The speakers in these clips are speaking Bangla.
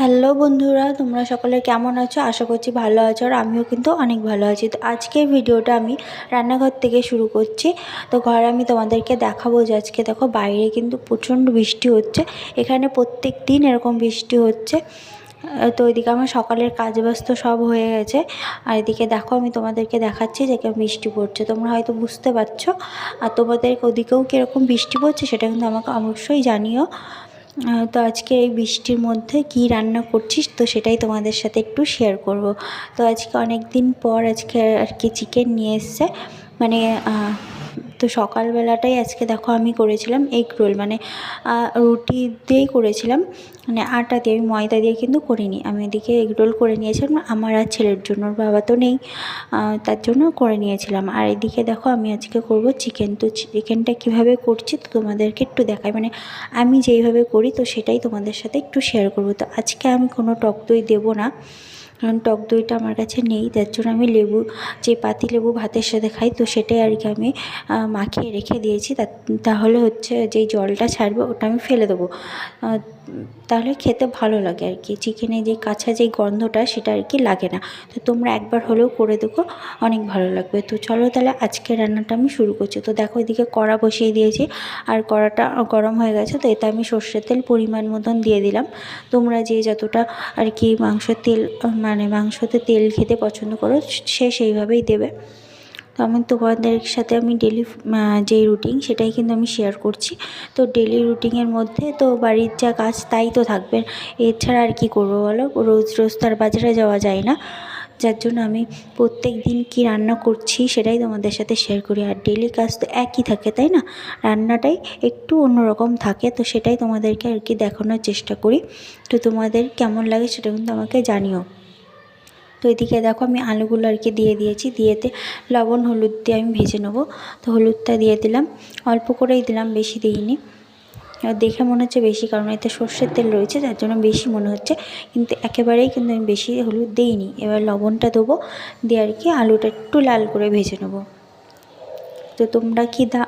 হ্যালো বন্ধুরা, তোমরা সকলে কেমন আছো? আশা করছি ভালো আছো আর আমিও কিন্তু অনেক ভালো আছি। তো আজকের ভিডিওটা আমি রান্নাঘর থেকে শুরু করছি। তো ঘরে আমি তোমাদেরকে দেখাবো যে আজকে দেখো বাইরে কিন্তু প্রচণ্ড বৃষ্টি হচ্ছে। এখানে প্রত্যেক দিন এরকম বৃষ্টি হচ্ছে। তো ওইদিকে আমার সকালের কাজ ব্যস্ত সব হয়ে গেছে। আর এদিকে দেখো আমি তোমাদেরকে দেখাচ্ছি যে কেমন বৃষ্টি পড়ছে। তোমরা হয়তো বুঝতে পারছ। আর তোমাদের ওদিকেও কীরকম বৃষ্টি পড়ছে সেটা কিন্তু আমাকে অবশ্যই জানিও। তো আজকে এই বৃষ্টির মধ্যে কি রান্না করছিস? তো সেটাই তোমাদের সাথে একটু শেয়ার করব। তো আজকে অনেক দিন পর আজকে আর কি চিকেন নিয়ে এসছে। মানে তো সকালবেলাটাই আজকে দেখো আমি করেছিলাম এগ রোল মানে রুটি দিয়েই করেছিলাম। মানে আটা দিয়ে, আমি ময়দা দিয়ে কিন্তু করিনি। আমি এদিকে এগ রোল করে নিয়েছিলাম, আমার আর ছেলের জন্য বাবা তো নেই। তার জন্য করে নিয়েছিলাম। আর এদিকে দেখো আমি আজকে করব চিকেন। তো চিকেনটা কীভাবে করছি তো তোমাদেরকে একটু দেখাই। মানে আমি যেইভাবে করি তো সেটাই তোমাদের সাথে একটু শেয়ার করব। তো আজকে আমি কোনো টক দই দেবো না। কারণ টক দইটা আমার কাছে নেই, তার জন্য আমি লেবু যে পাতি লেবু ভাতের সাথে খাই, তো সেটাই আর কি আমি মাখিয়ে রেখে দিয়েছি। তাহলে হচ্ছে যেই জলটা ছাড়বে ওটা আমি ফেলে দেবো। তাহলে খেতে ভালো লাগে আর কি। চিকেনে যে কাঁচা যে গন্ধটা সেটা আর কি লাগে না। তো তোমরা একবার হলেও করে দেখো, অনেক ভালো লাগবে। তো চলো তাহলে আজকে রান্নাটা আমি শুরু করছি। তো দেখো এদিকে কড়া বসিয়ে দিয়েছি আর কড়াটা গরম হয়ে গেছে, তো এতে আমি সর্ষের তেল পরিমাণ মতন দিয়ে দিলাম। তোমরা যে যতটা আর কি মাংসের তেল মানে মাংসতে তেল খেতে পছন্দ করো, সে সেইভাবেই দেবে। তো আমি তোমাদের সাথে আমি ডেলি যেই রুটিন সেটাই কিন্তু আমি শেয়ার করছি। তো ডেলি রুটিনের মধ্যে তো বাড়ির যা কাজ তাই তো থাকবে। এছাড়া আর কি করব বলো? রোজ রোজ তার বাজারে যাওয়া যায় না। যার জন্য আমি প্রত্যেক দিন কী রান্না করছি সেটাই তোমাদের সাথে শেয়ার করি। আর ডেলি কাজ তো একই থাকে, তাই না? রান্নাটাই একটু অন্যরকম থাকে, তো সেটাই তোমাদেরকে আর কি দেখানোর চেষ্টা করি। তো তোমাদের কেমন লাগে সেটা কিন্তু আমাকে জানিও। তো এদিকে দেখো আমি আলুগুলো আর কি দিয়ে দিয়েছি। দিয়েতে লবণ, হলুদ দিয়ে আমি ভেজে নেব। তো হলুদটা দিয়ে দিলাম। অল্প করেই দিলাম, বেশি দিইনি। দেখে মনে হচ্ছে বেশি, কারণ এতে সর্ষের তেল রয়েছে, যার জন্য বেশি মনে হচ্ছে। কিন্তু একেবারেই কিন্তু আমি বেশি হলুদ দিইনি। এবার লবণটা দেবো, দিয়ে আর কি আলুটা একটু লাল করে ভেজে নেব। তো তোমরা কি দা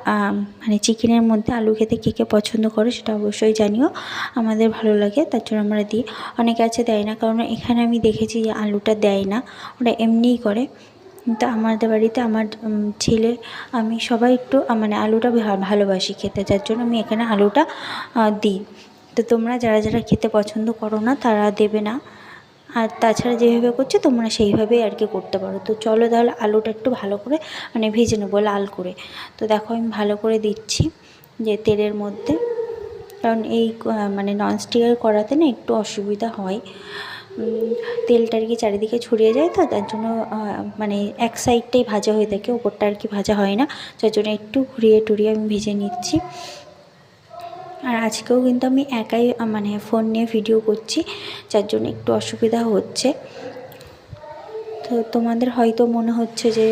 মানে চিকেনের মধ্যে আলু খেতে কে কে পছন্দ করো সেটা অবশ্যই জানিও। আমাদের ভালো লাগে, তার জন্য আমরা দিই। অনেকে আছে দেয় না, কারণ এখানে আমি দেখেছি যে আলুটা দেয় না, ওরা এমনিই করে। কিন্তু আমাদের বাড়িতে আমার ছেলে, আমি সবাই একটু মানে আলুটা ভালোবাসি খেতে, যার জন্য আমি এখানে আলুটা দিই। তো তোমরা যারা যারা খেতে পছন্দ করো না, তারা দেবে না। আর তাছাড়া যেভাবে করছি তোমরা সেইভাবেই আর কি করতে পারো। তো চলো তাহলে আলুটা একটু ভালো করে মানে ভেজে নেব লাল করে। তো দেখো আমি ভালো করে দিচ্ছি যে তেলের মধ্যে। কারণ এই মানে ননস্টিকের করাতে না একটু অসুবিধা হয়। তেলটা আর কি চারিদিকে ছড়িয়ে যায় তো, তার জন্য মানে এক সাইডটাই ভাজা হয়ে থাকে, ওপরটা আর কি ভাজা হয় না। যার জন্য একটু ঘুরিয়ে টুরিয়ে আমি ভেজে নিচ্ছি। আর আজকেও কিন্তু আমি একাই মানে ফোন নিয়ে ভিডিও করছি, যার জন্য একটু অসুবিধা হচ্ছে। তো তোমাদের হয়তো মনে হচ্ছে যে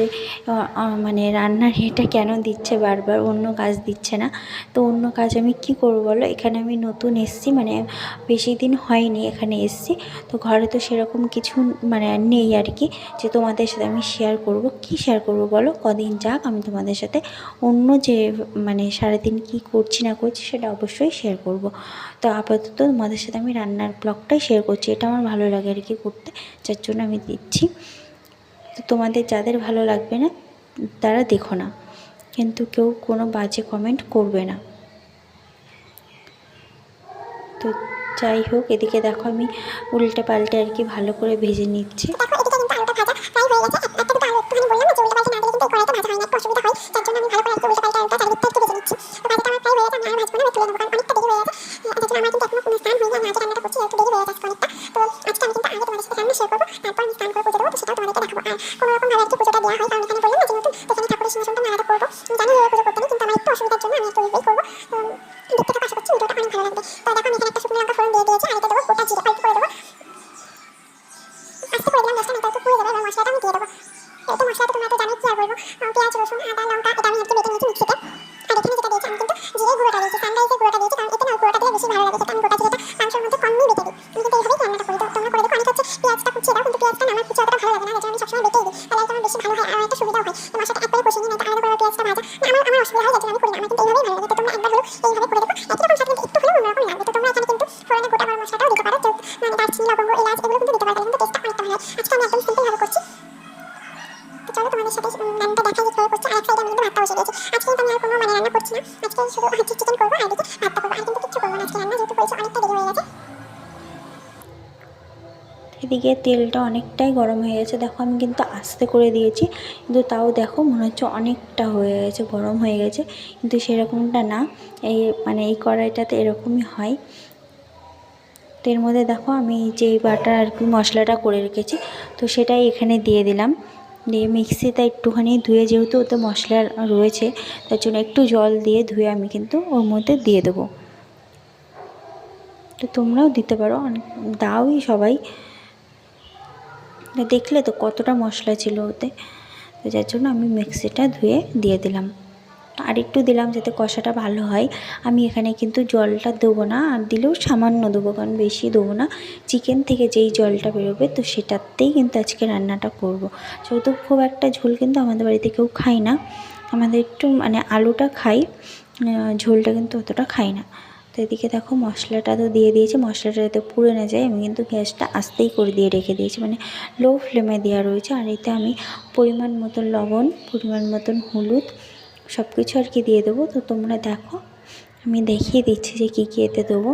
মানে রান্নার এটা কেন দিচ্ছে বারবার, অন্য কাজ দিচ্ছে না। তো অন্য কাজ আমি কি করব বলো? এখানে আমি নতুন এসছি মানে বেশি দিন হয়নি এখানে এসছি। তো ঘরে তো সেরকম কিছু মানে নেই আর কি, যে তোমাদের সাথে আমি শেয়ার করব। কি শেয়ার করব বলো? কদিন যাক আমি তোমাদের সাথে অন্য যে মানে সারাদিন কি করছি না করছি সেটা অবশ্যই শেয়ার করব। তো আপাতত তোমাদের সাথে আমি রান্নার ব্লগটাই শেয়ার করছি। এটা আমার ভালো লাগে আর কি করতে, যার জন্য আমি দিচ্ছি। তো তোমাদের যাদের ভালো লাগবে না, তারা দেখো না। কিন্তু কেউ কোনো বাজে কমেন্ট করবে না। তো যাই হোক, এদিকে দেখো আমি উল্টে পাল্টে আর কি ভালো করে ভেজে নিচ্ছি। একটা এই একটু আমি একটু একটু ভাজাটা আমার আমি আমি কিন্তু এখনও কোনো স্নান হয়নি আমি আগে রান্নাটা করছি একটু দেরি হয়ে গেছে অনেকটা। তো আজকে আমি কিন্তু আগে তোমাদের সাথে রান্না শেয়ার করব, তারপর আমি স্নান করে পুজো দেবো, তো সেটাও তোমাদেরকে দেখাবো। আর কোনো রকম ভাবে আর কি পুজোটা দেওয়া হয়, কারণ এখানে বললাম না যে নতুন, তো এখানে ঠাকুরের সিংহাসনটা আলাদা করব। জানি এভাবে পুজো করতে নেই, কিন্তু আমার একটু অসুবিধার জন্য আমি একটু এইভাবেই করব। দেখতে থাকো আশা করছি ভিডিওটা অনেক ভালো লাগবে। তো দেখো, আমি এখানে একটা শুকনো লঙ্কা ফোড়ন দিয়ে দিয়েছি, আর এতে দেবো গোটা জিরে, অল্প করে দেবো। আস্তে করে দিলাম গ্যাসটা না তো পুড়ে যাবে, এবার মশলাটা আমি দিয়ে দেবো। এটা মশলাটা তোমরা তো জানোই কি আর বলব। পেঁয়াজ, রসুন, আদা, লঙ্কা, এটা আমি একটু এদিকে তেলটা অনেকটাই গরম হয়ে গেছে। দেখো আমি কিন্তু আস্তে করে দিয়েছি, কিন্তু তাও দেখো মনে হচ্ছে অনেকটা হয়ে গেছে, গরম হয়ে গেছে। কিন্তু সেরকমটা না, এই মানে এই কড়াইটাতে এরকমই হয়। তো এর মধ্যে দেখো আমি যে বাটার আর কি মশলাটা করে রেখেছি, তো সেটাই এখানে দিয়ে দিলাম। দিয়ে মিক্সিতে একটুখানি ধুয়ে যেহেতু ওতে মশলা রয়েছে, তার জন্য একটু জল দিয়ে ধুয়ে আমি কিন্তু ওর মধ্যে দিয়ে দেবো। তো তোমরাও দিতে পারো দাওই সবাই। দেখলে তো কতটা মশলা ছিল ওতে। তো যার জন্য আমি মিক্সিটা ধুয়ে দিয়ে দিলাম। আর একটু দিলাম যাতে কষাটা ভালো হয়। আমি এখানে কিন্তু জলটা দেবো না, আর দিলেও সামান্য দেবো, কারণ বেশি দেবো না। চিকেন থেকে যেই জলটা বেরোবে, তো সেটাতেই কিন্তু আজকে রান্নাটা করব। যেহেতু খুব একটা ঝোল কিন্তু আমাদের বাড়িতে কেউ খায় না, আমাদের একটু মানে আলুটা খাই ঝোলটা কিন্তু অতটা খাই না। তো এদিকে দেখো মশলাটা তো দিয়ে দিয়েছি, মশলাটা যাতে পুড়ে না যায়, আমি কিন্তু গ্যাসটা আস্তেই করে দিয়ে রেখে দিয়েছি। মানে লো ফ্লেমে দেওয়া রয়েছে, আর এতে আমি পরিমাণ মতন লবণ, পরিমাণ মতন হলুদ সব কিছু আর কি দিয়ে দেবো। তো তোমরা দেখো, আমি দেখিয়ে দিচ্ছি যে কী কী এতে দেবো।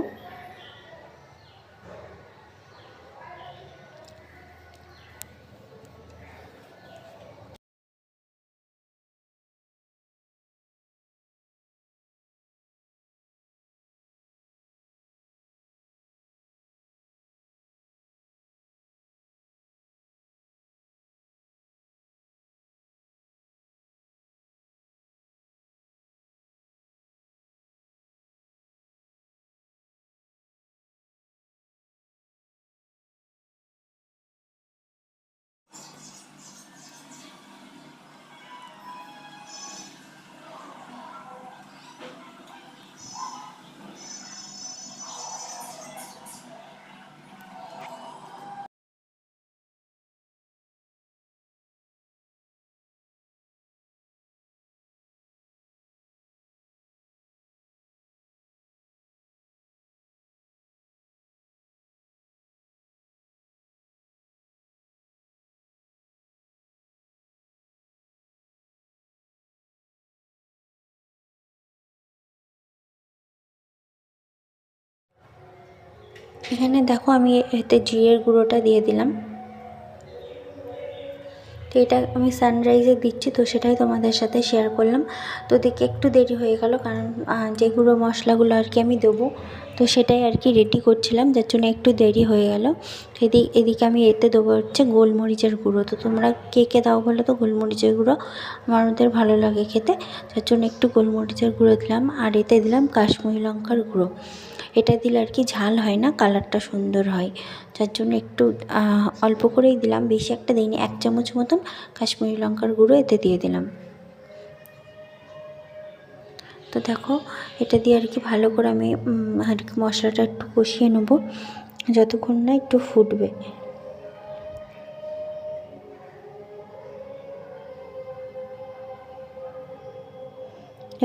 এখানে দেখো আমি এতে জিরের গুঁড়োটা দিয়ে দিলাম। তো এটা আমি সানরাইজে দিচ্ছি, তো সেটাই তোমাদের সাথে শেয়ার করলাম। তো দেখে একটু দেরি হয়ে গেল, কারণ যে গুঁড়ো মশলাগুলো আর কি আমি দেবো, তো সেটাই আর কি রেডি করছিলাম, যার জন্য একটু দেরি হয়ে গেল। এদিকে এদিকে আমি এতে দেবো হচ্ছে গোলমরিচের গুঁড়ো। তো তোমরা কে কে দাও বলো তো? গোলমরিচের গুঁড়ো আমার ওদের ভালো লাগে খেতে। যার জন্য একটু গোলমরিচের গুঁড়ো দিলাম, আর এতে দিলাম কাশ্মীরি লঙ্কার গুঁড়ো। এটা দিলে আর কি ঝাল হয় না, কালারটা সুন্দর হয়। যার জন্য একটু অল্প করেই দিলাম, বেশি একটা দিইনি, এক চামচ মতন কাশ্মীরি লঙ্কার গুঁড়ো এতে দিয়ে দিলাম। তো দেখো, এটা দিয়ে আর কি ভালো করে আমি আর কি মশলাটা একটু কষিয়ে নেব, যতক্ষণ না একটু ফুটবে।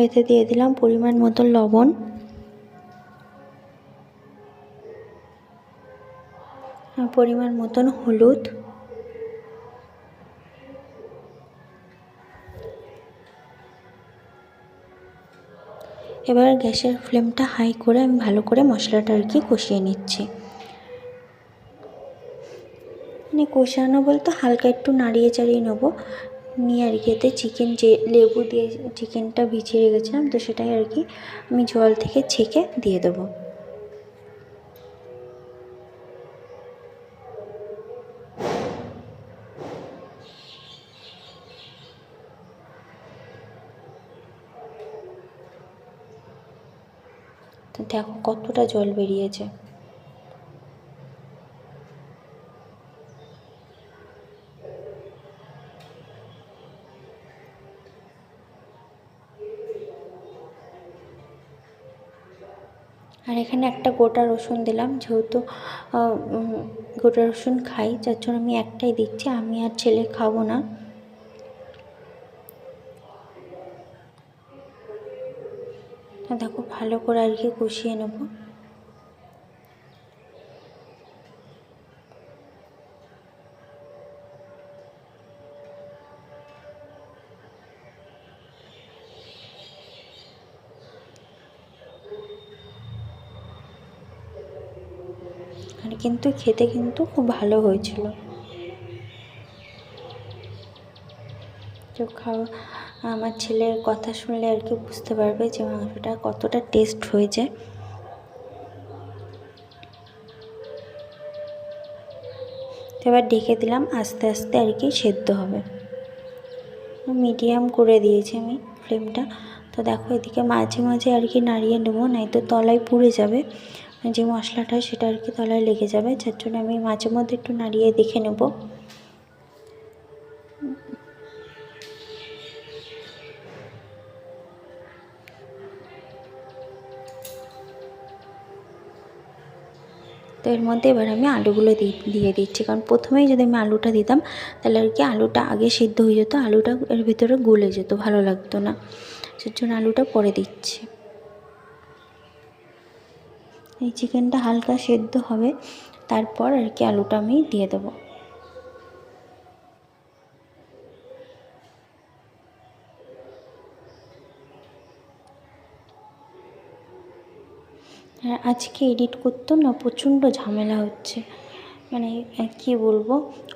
এতে দিয়ে দিলাম পরিমাণ মতো লবণ। পরিমাণ মতন হলুদ। এবার গ্যাসের ফ্লেমটা হাই করে আমি ভালো করে মশলাটা আর কি কষিয়ে নিচ্ছি। মানে কষানো বলতে হালকা একটু নাড়িয়ে চাড়িয়ে নেব। নিয়ে আর কি এতে চিকেন যে লেবু দিয়ে চিকেনটা ভিজিয়ে রেখেছিলাম, তো সেটাই আর কি আমি জল থেকে ছেঁকে দিয়ে দেবো তো কতটা জল বেরিয়েছে। আর এখানে একটা গোটা রসুন দিলাম, যেহেতু গোটা রসুন খাই, যার জন্য আমি একটাই দিচ্ছি, আমি আর ছেলে খাব না। দেখো, ভালো করে আর কি কষিয়ে নেব আর কিন্তু খেতে কিন্তু খুব ভালো হয়েছিল। তো খাওয়া, আমার ছেলের কথা শুনলে আর কি বুঝতে পারবে যে মাংসটা কতটা টেস্ট হয়েছে। তো এবার ঢেকে দিলাম, আস্তে আস্তে আর কি সেদ্ধ হবে। মিডিয়াম করে দিয়েছি আমি ফ্লেমটা তো দেখো এদিকে মাঝে মাঝে আর কি নাড়িয়ে নেব নাই তো তলায় পুড়ে যাবে। যে মশলাটা সেটা আর কি তলায় লেগে যাবে। যার জন্য আমি মাঝে মধ্যে একটু নাড়িয়ে দেখে নেব। তো এর মধ্যে এবার আমি আলুগুলো দিয়ে দিচ্ছি। কারণ প্রথমেই যদি আমি আলুটা দিতাম, তাহলে আর কি আলুটা আগে সিদ্ধ হয়ে যেত, আলুটা এর ভিতরে গলে যেত, ভালো লাগতো না। সেই জন্য আলুটা পরে দিচ্ছি। এই চিকেনটা হালকা সেদ্ধ হবে, তারপর আর কি আলুটা আমি দিয়ে দেবো। আর আজকে এডিট করতেও না প্রচণ্ড ঝামেলা হচ্ছে। মানে কী বলব,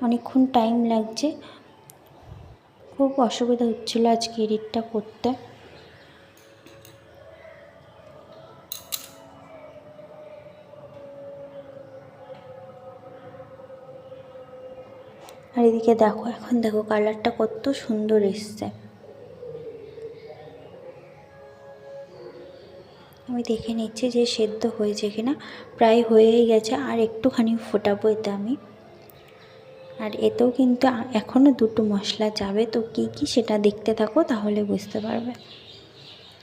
অনেকক্ষণ টাইম লাগছে। খুব অসুবিধা হচ্ছিল আজকে এডিটটা করতে। আর এদিকে দেখো, এখন দেখো কালারটা কত সুন্দর এসছে। আমি দেখে নিচ্ছি যে সেদ্ধ হয়েছে কিনা। প্রায় হয়েই গেছে, আর একটুখানি ফোটাবো এতে আমি। আর এতেও কিন্তু এখনও দুটো মশলা যাবে, তো কী কী সেটা দেখতে থাকো, তাহলে বুঝতে পারবে।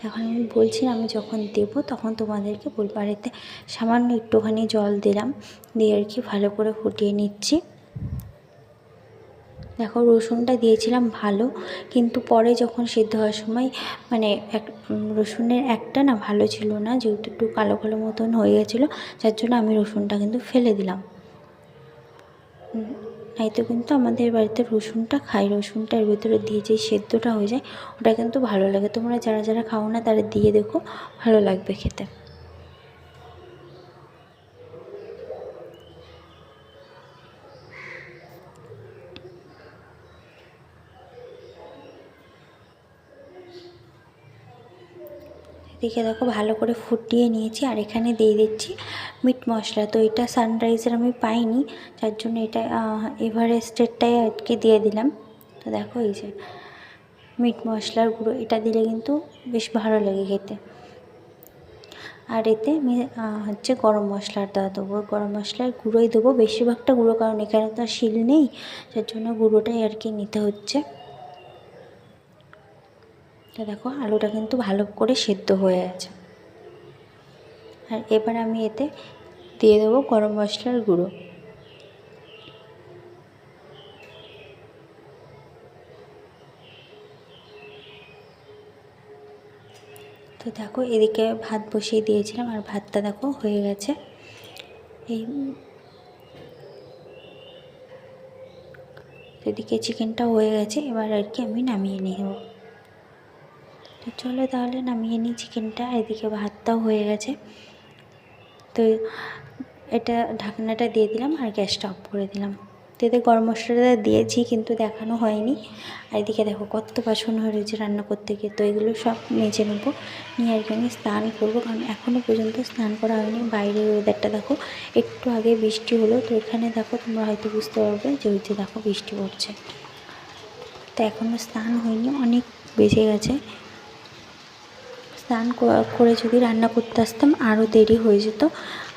এখন আমি বলছি আমি যখন দেবো তখন তোমাদেরকে বলব। আর এতে সামান্য একটুখানি জল দিলাম, দিয়ে আর কি ভালো করে ফুটিয়ে নিচ্ছি। দেখো রসুনটা দিয়েছিলাম ভালো, কিন্তু পরে যখন সিদ্ধ হওয়ার সময় মানে এক রসুনের একটা না ভালো ছিল না, যেহেতু একটু কালো কালো মতন হয়ে গেছিল, যার জন্য আমি রসুনটা কিন্তু ফেলে দিলাম। নাই তো কিন্তু আমাদের বাড়িতে রসুনটা খাই রসুনটার ভিতরে দিয়ে যে সেদ্ধটা হয়ে যায়, ওটা কিন্তু ভালো লাগে। তোমরা যারা যারা খাও না, তারা দিয়ে দেখো, ভালো লাগবে খেতে। এদিকে দেখো ভালো করে ফুটিয়ে নিয়েছি আর এখানে দিয়ে দিচ্ছি মিট মশলা। তো এটা সানরাইজের আমি পাইনি, যার জন্য এটা এভারেস্টেরটাই আর কি দিয়ে দিলাম। তো দেখো এই যে মিট মশলার গুঁড়ো, এটা দিলে কিন্তু বেশ ভালো লাগে খেতে। আর এতে আমি হচ্ছে গরম মশলার দেওয়া দেবো। গরম মশলার গুঁড়োই দেবো, বেশিরভাগটা গুঁড়ো, কারণ এখানে তো শিল নেই, যার জন্য গুঁড়োটাই আর কি নিতে হচ্ছে। তো দেখো, আলুটা কিন্তু ভালো করে সেদ্ধ হয়ে আছে আর এবার আমি এতে দিয়ে দেবো গরম মশলার গুঁড়ো। তো দেখো, এদিকে ভাত বসিয়ে দিয়েছিলাম আর ভাতটা দেখো হয়ে গেছে। এই এদিকে চিকেনটা হয়ে গেছে, এবার আর কি আমি নামিয়ে নেব। তো চলো তাহলে নামিয়ে নিই চিকেনটা। এদিকে ভাতটাও হয়ে গেছে। তো এটা ঢাকনাটা দিয়ে দিলাম আর গ্যাসটা অফ করে দিলাম। তো এতে গরম মশলাটা দিয়েছি কিন্তু দেখানো হয়নি। আর এদিকে দেখো কত বাসন হয়ে রয়েছে রান্না করতে গিয়ে। তো এগুলো সব মেজে নেব। নিয়ে আর আমি স্নান করব। কারণ এখনও পর্যন্ত স্নান করা হয়নি। বাইরের ওয়েদারটা দেখো একটু আগে বৃষ্টি হলো। তো এখানে দেখো তোমরা হয়তো বুঝতে পারবে যে ওই যে দেখো বৃষ্টি পড়ছে। তো এখনও স্নান হয়নি। অনেক বেজে গেছে। স্নান করে যদি রান্না করতে আসতাম আরও দেরি হয়ে যেত।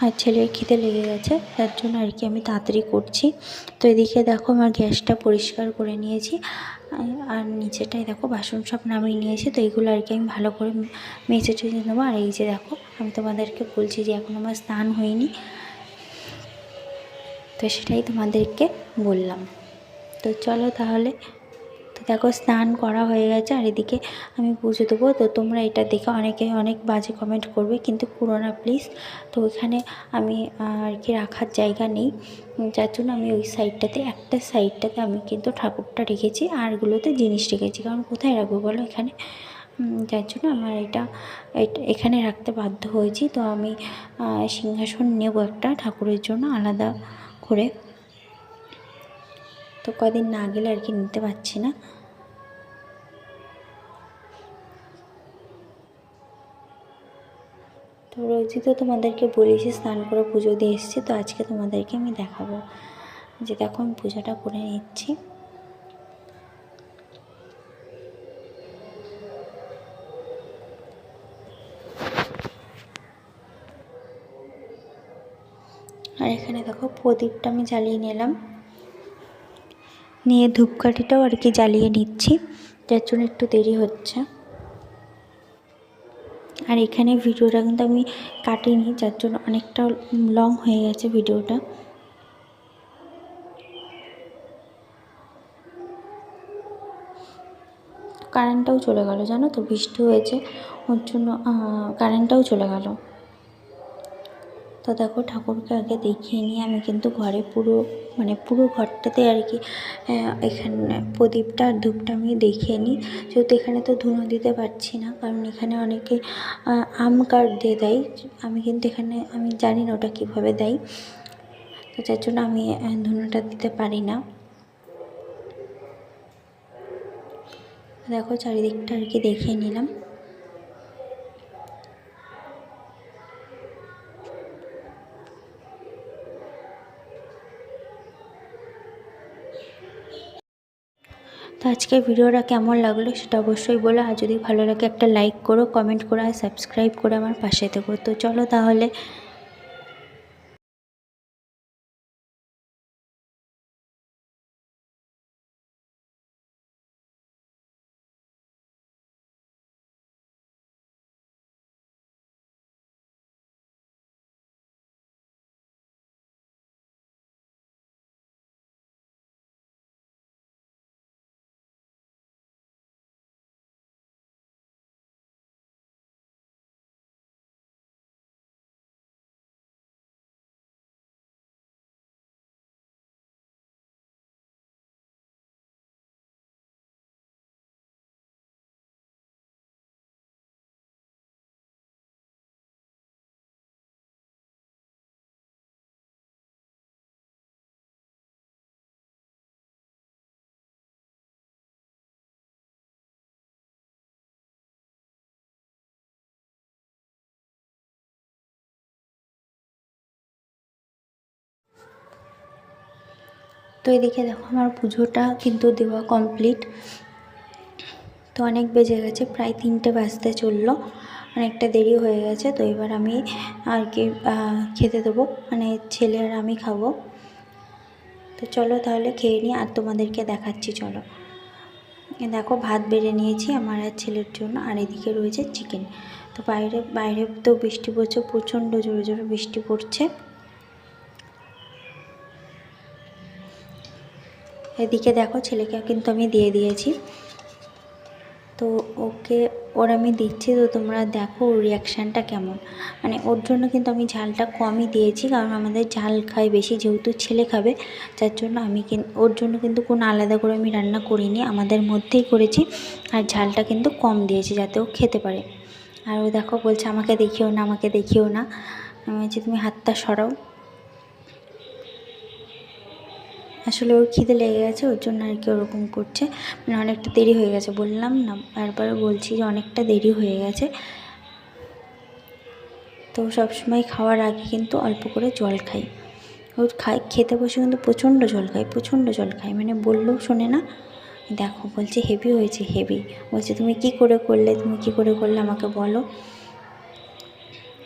আর ছেলের খিদে লেগে গেছে, তার জন্য আর কি আমি তাড়াতাড়ি করছি। তো এদিকে দেখো আমার গ্যাসটা পরিষ্কার করে নিয়েছি। আর- নিচেটায় দেখো বাসন সব নামিয়ে নিয়েছি। তো এগুলো আর কি আমি ভালো করে মেজে টেজে নেব। আর এই যে দেখো, আমি তোমাদেরকে বলছি যে এখন আমার স্নান হয়নি। তো সেটাই তোমাদেরকে বললাম। তো চলো তাহলে দেখো স্নান করা হয়ে গেছে আর এদিকে আমি পুজো দেবো। তো তোমরা এটা দেখে অনেকে অনেক বাজে কমেন্ট করবে, কিন্তু করো না প্লিজ তো ওইখানে আমি আর কি রাখার জায়গা নেই। যার জন্য আমি ওই সাইডটাতে একটা সাইডটাতে আমি কিন্তু ঠাকুরটা রেখেছি আরগুলোতে জিনিস রেখেছি। কারণ কোথায় রাখব বলো এখানে? যার জন্য আমার এটা এটা, এখানে রাখতে বাধ্য হয়েছি। তো আমি সিংহাসন নেব একটা ঠাকুরের জন্য আলাদা করে। তো কদিন না গেলে আর কি নিতে পারছি না। তো রোজই তো তোমাদেরকে বলেছি, স্নান করে পুজো দিয়ে এসেছি, তো আজকে তোমাদেরকে আমি দেখাবো। যে দেখো আমি পূজাটা করে নিচ্ছি। আর এখানে দেখো প্রদীপটা আমি জ্বালিয়ে নিলাম। নিয়ে ধূপকাঠিটাও আর কি জ্বালিয়ে নিচ্ছি, যার জন্য একটু দেরি হচ্ছে। আর এখানে ভিডিওটা কিন্তু আমি কাটিনি, যার জন্য অনেকটা লং হয়ে গেছে ভিডিওটা। কারেন্টটাও চলে গেল, জানো তো? বৃষ্টি হয়েছে, ওর জন্য কারেন্টটাও চলে গেল। তো দেখো ঠাকুরকে আগে দেখিয়ে নিয়ে আমি কিন্তু ঘরে পুরো মানে পুরো ঘরটাতে আর কি এখানে প্রদীপটা আর ধূপটা আমি দেখিয়ে নিই। যেহেতু এখানে তো ধুনো দিতে পারছি না, কারণ এখানে অনেকে আম কার্ড দিয়ে দেয়। আমি কিন্তু এখানে, আমি জানি না ওটা কীভাবে দেয়। তো যার জন্য আমি ধুনোটা দিতে পারি না। দেখো চারিদিকটা আর কি দেখিয়ে নিলাম। তো আজকের ভিডিওটা কেমন লাগল সেটা অবশ্যই বলো। আর যদি ভালো লাগে একটা লাইক করো কমেন্ট করো, আর সাবস্ক্রাইব করে আমার পাশে দেবো তো চলো তাহলে তো এদিকে দেখো আমার পুজোটা কিন্তু দেওয়া কমপ্লিট তো অনেক বেজে গেছে, প্রায় তিনটে বাজতে চলল। অনেকটা দেরি হয়ে গেছে, তো এবার আমি আর কি খেতে দেবো। মানে ছেলে আর আমি খাব। তো চলো তাহলে খেয়ে নিই, আর তোমাদেরকে দেখাচ্ছি, চলো। দেখো ভাত বেড়ে নিয়েছি আমার আর ছেলের জন্য, আর এদিকে রয়েছে চিকেন তো বাইরে বাইরে তো বৃষ্টি পড়ছে, প্রচণ্ড জোরে জোরে বৃষ্টি পড়ছে। এদিকে দেখো ছেলেকে কিন্তু আমি দিয়ে দিয়েছি। তো ওকে, ওর আমি দিচ্ছি, তো তোমরা দেখো ওর রিয়াকশানটা কেমন। মানে ওর জন্য কিন্তু আমি ঝালটা কমই দিয়েছি, কারণ আমাদের ঝাল খায় বেশি, যেহেতু ছেলে খাবে, যার জন্য আমি ওর জন্য কিন্তু কোনো আলাদা করে আমি রান্না করিনি, আমাদের মধ্যেই করেছি। আর ঝালটা কিন্তু কম দিয়েছি যাতে ও খেতে পারে। আর ও দেখো বলছে, আমাকে দেখিও না, আমাকে দেখিও না। আমি বলছি, তুমি হাতটা সরাও। আসলে ওর খিদে লেগে গেছে, ওর জন্য আর কি ওরকম করছে। মানে অনেকটা দেরি হয়ে গেছে, বললাম না। বারবার বলছি যে অনেকটা দেরি হয়ে গেছে। তো সবসময় খাওয়ার আগে কিন্তু অল্প করে জল খাই। ওর খাই, খেতে বসে কিন্তু প্রচণ্ড জল খায় প্রচণ্ড জল খায় মানে বললেও শোনে না, দেখো বলছে হেভি হয়েছে হেভি বলছে, তুমি কি করে করলে, তুমি কি করে করলে আমাকে বলো?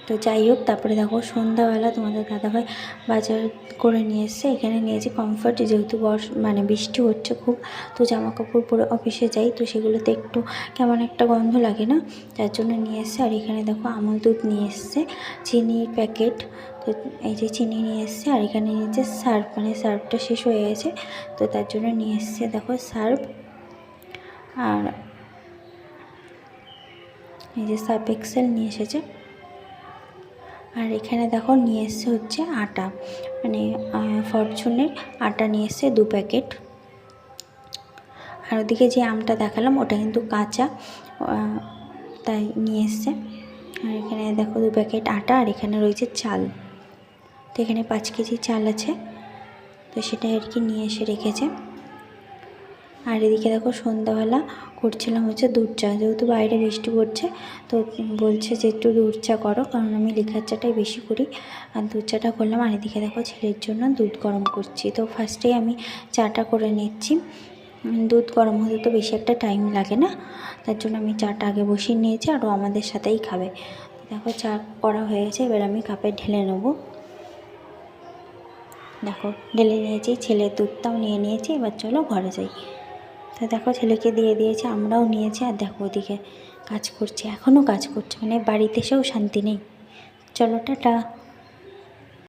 তো যাই হোক, তারপরে দেখো সন্ধ্যাবেলা তোমাদের দাদাভাই বাজার করে নিয়ে এসছে। এখানে নিয়েছি কমফর্ট যেহেতু বর্ষ মানে বৃষ্টি হচ্ছে খুব, তো জামা কাপড় পরে অফিসে যাই, তো সেগুলোতে একটু কেমন একটা গন্ধ লাগে না? যার জন্য নিয়ে এসছে। আর এখানে দেখো আমল দুধ নিয়ে এসছে, চিনির প্যাকেট তো এই যে চিনি নিয়ে এসছে, আর এখানে নিয়েছে সার্ফ মানে সার্ফটা শেষ হয়ে গেছে, তো তার জন্য নিয়ে এসছে দেখো সার্ফ। আর এই যে সার্ফ এক্সেল নিয়ে এসেছে। আর এখানে দেখো নিয়ে এসছে হচ্ছে আটা। মানে ফরচুনের আটা নিয়ে এসছে দু প্যাকেট। আর ওদিকে যে আমটা দেখালাম, ওটা কিন্তু কাঁচা তাই নিয়ে এসছে। আর এখানে দেখো দু প্যাকেট আটা, আর এখানে রয়েছে চাল। তো এখানে পাঁচ কেজি চাল আছে। তো সেটা আর কি নিয়ে এসে রেখেছে। আর এদিকে দেখো সন্ধ্যাবেলা করছিলাম হচ্ছে দুধ চা। যেহেতু বাইরে বৃষ্টি পড়ছে, তো বলছে যে একটু দুধ চা করো, কারণ আমি লিকার চাটাই বেশি করি। আর দুধ চাটা করলাম, আর এদিকে দেখো ছেলের জন্য দুধ গরম করছি। তো ফার্স্টেই আমি চাটা করে নিচ্ছি। দুধ গরম হতে তো বেশি একটা টাইম লাগে না, তার জন্য আমি চাটা আগে বসিয়ে নিয়েছি আরও আমাদের সাথেই খাবে। দেখো চা করা হয়ে গেছে, এবার আমি কাপে ঢেলে নেব। দেখো, ঢেলে নিয়েছি, ছেলের দুধটাও নিয়ে নিয়েছি, এবার চলো ঘরে যাই। তো দেখো ছেলেকে দিয়ে দিয়েছে, আমরাও নিয়েছি আর দেখো ওদিকে কাজ করছে, এখনও কাজ করছে মানে বাড়িতে এসেও শান্তি নেই। চলো, টাটা।